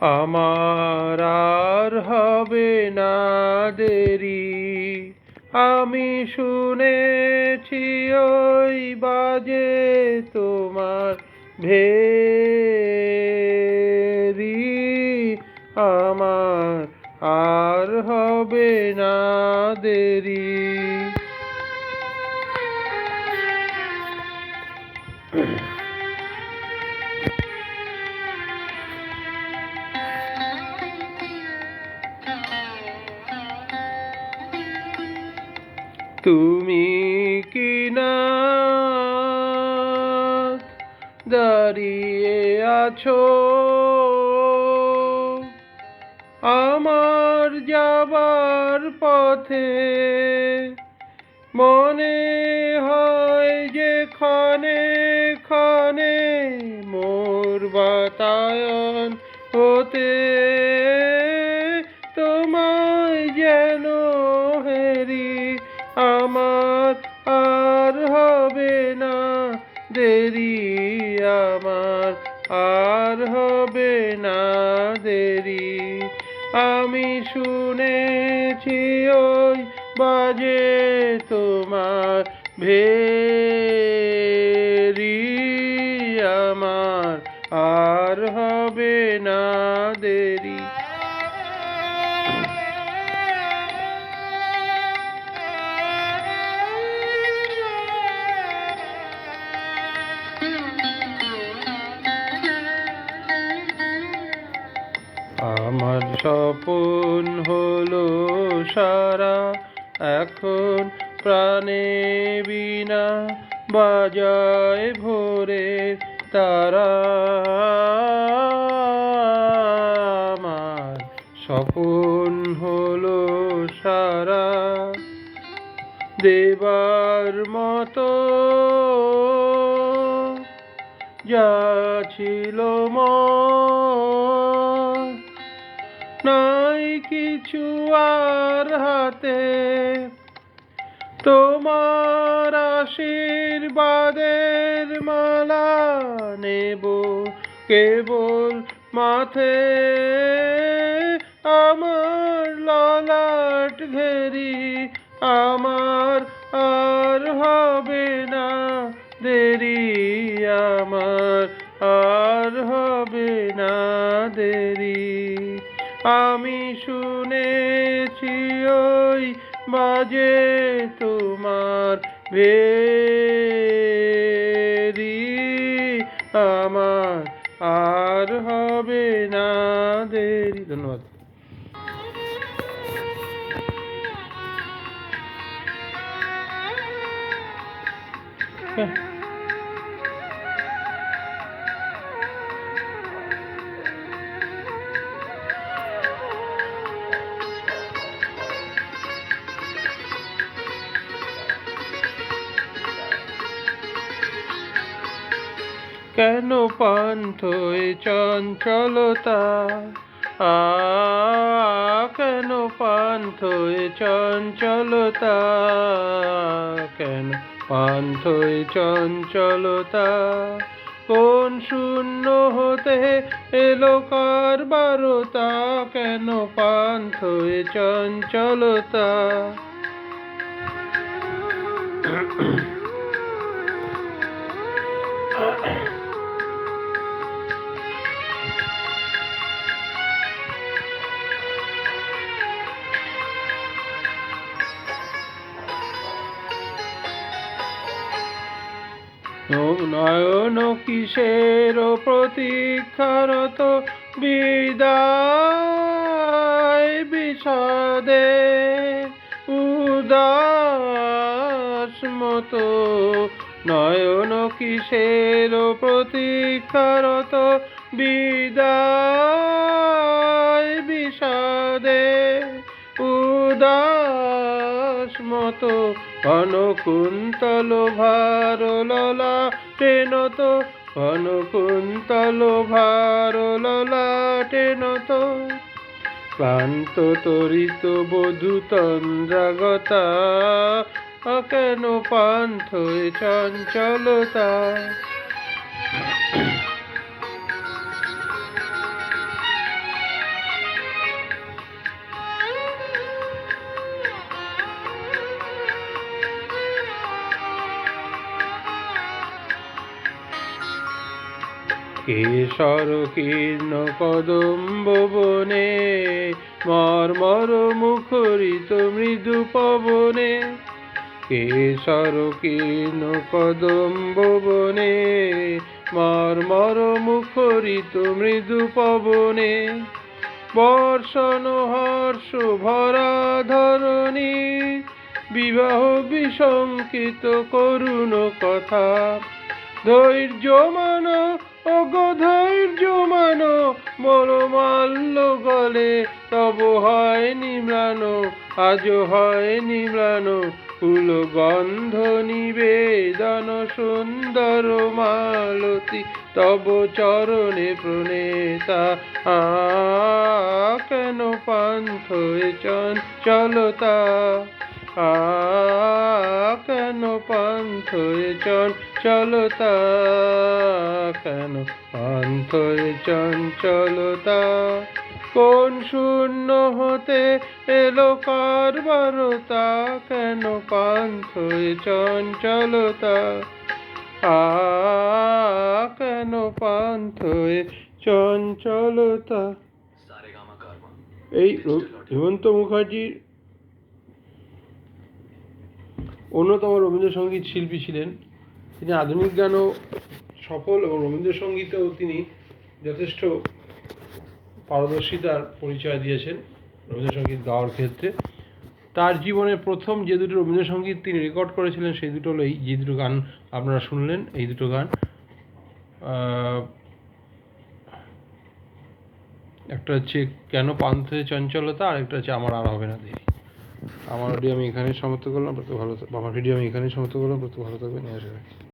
আমার আর হবে না দেরি। আমি শুনেছি ওই বাজে তোমার ভেরি তুমি কি না দাঁড়িয়ে আছো? আমার যাবার পথে মনে হয় যে ক্ষণে ক্ষণে মোর বাতায়ন হতে দেরি আমার আর হবে না দেরি। আমি শুনেছি ওই বাজে তোমার ভেরি স্বপন হলো সারা। এখন প্রাণে বিনা বাজায় ভোরে তারা। আমার স্বপন হলো সারা। দেবার মতো যা ছিল মন কিছু আর হাতে। তোমার আশীর্বাদের মালা নেব কেবল মাথে। আমার ললাট ঘেরি আমার আর হবে না দেরি। আমার আর হবে না দেরি। আমি শুনেছি ওই বাজে তোমার ভেরি আমার আর হবে না দেরি। ধন্যবাদ। হ্যাঁ। কেন পান্থই চঞ্চলতা আ কেন পান্থই চঞ্চলতা কেন পান্থই চঞ্চলতা কোন শূন্য হতে এলো কার বারতা কেন পান্থই চঞ্চলতা নয়ন কিসের প্রতীক্ষারত বিদায় বিষাদে উদাস মতো নয়ন কিসের প্রতীক্ষারত বিদায় বিষাদে উদাস মতো ঘনকুন্তল ভার ললা টেনত ঘনকুন্তল ভার ললা টেনত ক্লান্ত তরিত বধূ তন্দ্রাগতা কেন পান্থই চঞ্চলতা। কেশর কীর্ণ কদম্ব বনে মর্মর মুখরিত মৃদু পবনে। কেশর কীর্ণ কদম্ব বনে মর্মর মুখরিত মৃদু পবনে। বর্ষণ হর্ষ ভরা ধরণী, বিবাহ বিশঙ্কিত করুণ কথা। ধৈর্য মান অগো ধৈর্য মান মোর মাল্য গলে তব হয় নিম্রান আজ হয় নিম্রান ফুল গন্ধ নিবেদন সুন্দর মালতী, তব চরণে প্রণেতা, আ, কেন পান্থ চঞ্চলতা? আ, কেন পান্থ এ চঞ্চলতা কেন এ চঞ্চলতা? কোন শূন্য হতে এলো কারবারতা কেন পান্থ এ চঞ্চলতা? আ কেন পান্থ এ চঞ্চলতা? এই হেমন্ত মুখার্জির অন্যতম রবীন্দ্রসঙ্গীত শিল্পী ছিলেন তিনি আধুনিক গানও সফল এবং রবীন্দ্রসঙ্গীতেও তিনি যথেষ্ট পারদর্শিতার পরিচয় দিয়েছেন রবীন্দ্রসঙ্গীত গাওয়ার ক্ষেত্রে। তার জীবনের প্রথম যে দুটো রবীন্দ্রসঙ্গীত তিনি রেকর্ড করেছিলেন, সেই দুটো হলো এই যে দুটো গান আপনারা শুনলেন, এই দুটো গান। একটা হচ্ছে কেন পান্থে চঞ্চলতা, আর একটা হচ্ছে আমার আর হবে না দেরি। আমার অডিও আমি এখানেই সমাপ্ত করলাম প্রত্যেক ভালো আমার ভিডিও আমি এখানেই সমাপ্ত করলাম প্রত্যেক ভালো থাকবেন নিয়ে আসবেন